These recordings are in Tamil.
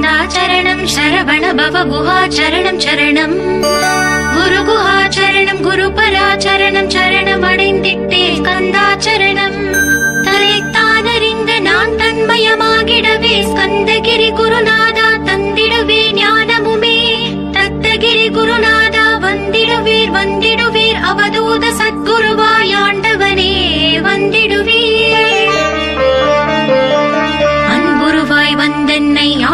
ஸ்கந்தாச்சரணம் சரவண பவ குஹாச்சரணம் சரணம். குரு குஹாச்சரணம் குரு பராச்சரணம் சரணம் அடைந்திட்டே ஸ்கந்தாச்சரணம் தரைத்தானறிந்த நான் தன்மயமாகிடவே ஸ்கந்தகிரி குருநாதா தந்திடுவே ஞானமுமே. தத்தகிரி குருநாதா வந்திடுவீர் வந்திடுவீர் அவதூத சத்குருவாயாண்டவனே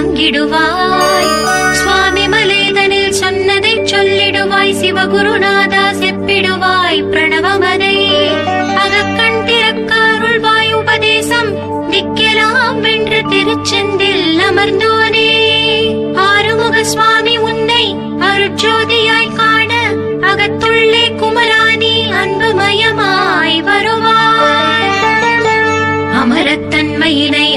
என் தங்கிடுவாய் சுவாமி மலைதனில் சொன்னதை சொல்லிடுவாய். சிவகுருநாதா செப்பிடுவாய். பிரணவமதை அகக்கண் திறக்காருள்வாய் உபதேசம் நிக்கலாம் வென்று திருச்செந்தில் அமர்ந்தோனே. ஆறுமுக சுவாமி உன்னை அருட்ஜோதியாய் காண அகத்துள்ளே குமராணி அன்புமயமாய் வருவாய். அமரத்தன்மையினை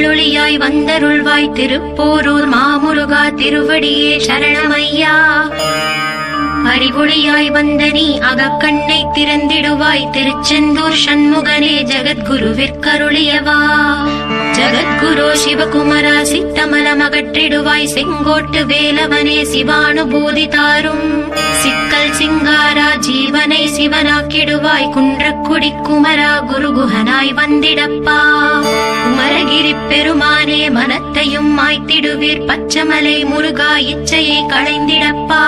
உள்ளொளியாய் வந்தருள்வாய் திருப்போரூர் மாமுருகா திருவடியே சரணமையா. அறிவொளியாய் வந்த நீ அகக்கண்ணை திறந்திடுவாய் திருச்செந்தூர் சண்முகனே ஜகத்குருவிற்கருளியவா. ஜகத்குரு சிவகுமரா சித்தமலம் அகற்றிடுவாய் செங்கோட்டு வேலவனே சிவானுபூதி தாரும். சிக்கல் சிங்காரா ஜீவனை சிவனாக்கிடுவாய் குன்றக்குடி குமரா குருகுஹனாய் வந்திடப்பா. பெருமானே மனத்தையும் மாய்த்திடுவீர். பச்சமலை முருகா இச்சையை களைந்திடப்பா.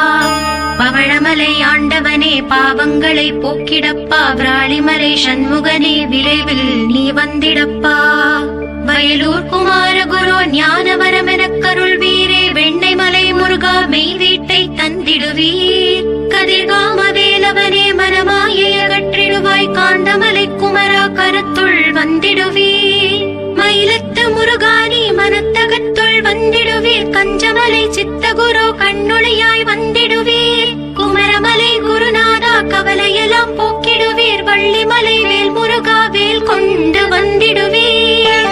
பவழமலை ஆண்டவனே பாவங்களை போக்கிடப்பா. விராளிமலை சண்முகனே விரைவில் நீ வந்திடப்பா. வயலூர் குமார குரு கருள் வீரே வெண்ணை மலை முருகா மெய் வீட்டை தந்திடுவீர். கதிர்காம வேலவனே மனமாயை அகற்றிடுவாய். காந்தமலை குமரா கருத்துள் வந்திடுவீர். கண்டு முருகானி மனத்தகத்துள் வந்திடுவீர் கஞ்சமலை சித்தகுரு கண்ணுளையாய் வந்திடுவீர் குமரமலை குருநாதா கவலையெல்லாம் போக்கிடுவீர் வள்ளிமலை வேல் முருகா வேல் கொண்டு வந்திடுவீர்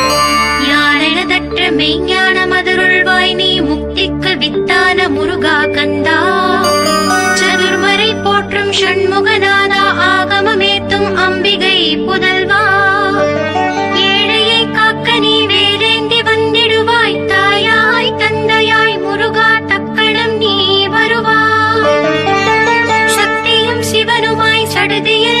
மெய்ஞான மதுருள்வாய் நீ முக்திக்கு வித்தான முருகா கந்தா. சதுர்மறை போற்றும் ஷண்முகநாதா ஆகமமேத்தும் அம்பிகை புதல்வா. ஏழையை காக்க நீ வேலேந்தி வந்திடுவாய் தாயாய் தந்தையாய் முருகா தக்கணம் நீ வருவாய். சக்தியும் சிவனுமாய் சடுதியில்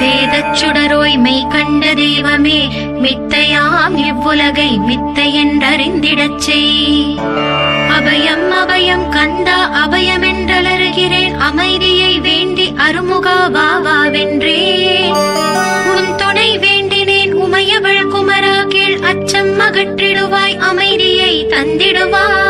வேதச் சுடரோய் மெய் கண்ட தெய்வமே மித்தையாம் இவ்வுலகை மித்தை என்றறிந்திடச் செய். அபயம் அபயம் கந்தா அபயம் என்றலருகிறேன் அமைதியை வேண்டி அருமுகா வாவா வென்றேன் உன் துணை வேண்டினேன் உமையவள் குமரா கீழ் அச்சம் அகற்றிடுவாய் அமைதியை தந்திடுவாய்.